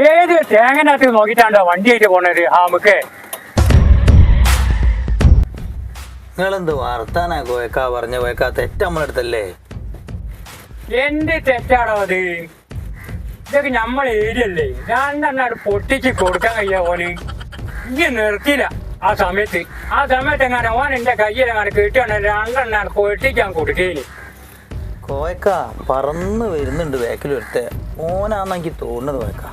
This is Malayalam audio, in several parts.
ഏത് തേങ്ങനകത്ത് നോക്കിട്ടാണ്ടോ വണ്ടി ആയിട്ട് പോണത്? ആ നമുക്ക് നിങ്ങളെന്ത് വർത്താനാ കോയക്കാ പറഞ്ഞ കോയക്കാ? തെറ്റ നമ്മളെടുത്തല്ലേ എന്ത് തെറ്റാണോ അത്? ഇതൊക്കെ നമ്മൾ ഏരിയല്ലേ രണ്ടെണ്ണാട് പൊട്ടിച്ച് കൊടുക്കാൻ കഴിയാ ഓന്. ഇനി നിർത്തില്ല ആ സമയത്ത്. ആ സമയത്ത് എങ്ങനെ ഓൻ എന്റെ കയ്യിൽ എങ്ങനെ കിട്ടുകയാണ് രണ്ടെണ്ണാട് പൊട്ടിക്കാൻ കൊടുക്കേന്. കോയക്ക പറന്ന് വരുന്നുണ്ട് വേക്കിലൊരുത്തെ ഓനാന്നെനിക്ക് ഓനാന്ന് തോന്നുന്നത് കോയക്ക,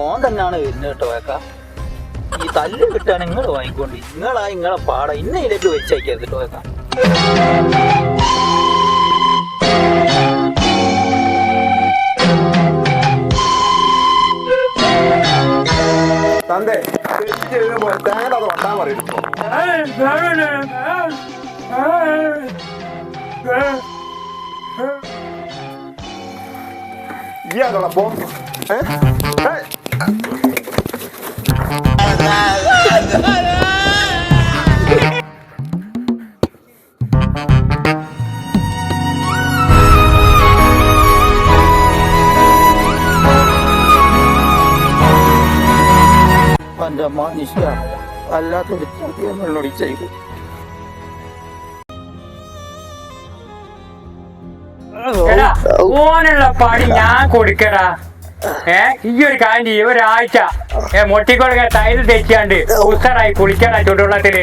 ഓൻ തന്നെയാണ് വരുന്നത് കേട്ടോ വേക്ക ഈ തല്ല് കിട്ടാൻ നിങ്ങൾ വാങ്ങിക്കൊണ്ട്. നിങ്ങളാ നിങ്ങളെ പാട. ഇന്ന ഇതിലേക്ക് വെച്ചയക്കരുത് കേട്ടോ വേക്ക പോലെ തേങ്ങ അത് എൻ്റെ മനുഷ്യ അല്ലാത്തൊരു ചതിയെന്നുള്ളൊടി ചെയ്തു എടാ ഓനുള്ള പണി ഞാൻ കൊടുക്കടാ ഏ ഈ ഒരു കാര്യം ഒരാഴ്ച. ഏ മൊട്ടിക്കൊടുക്കാൻ തൈര് തെച്ചാണ്ട് ഉസ്സറായി കുളിക്കാനായി ചുടുവെള്ളത്തിൽ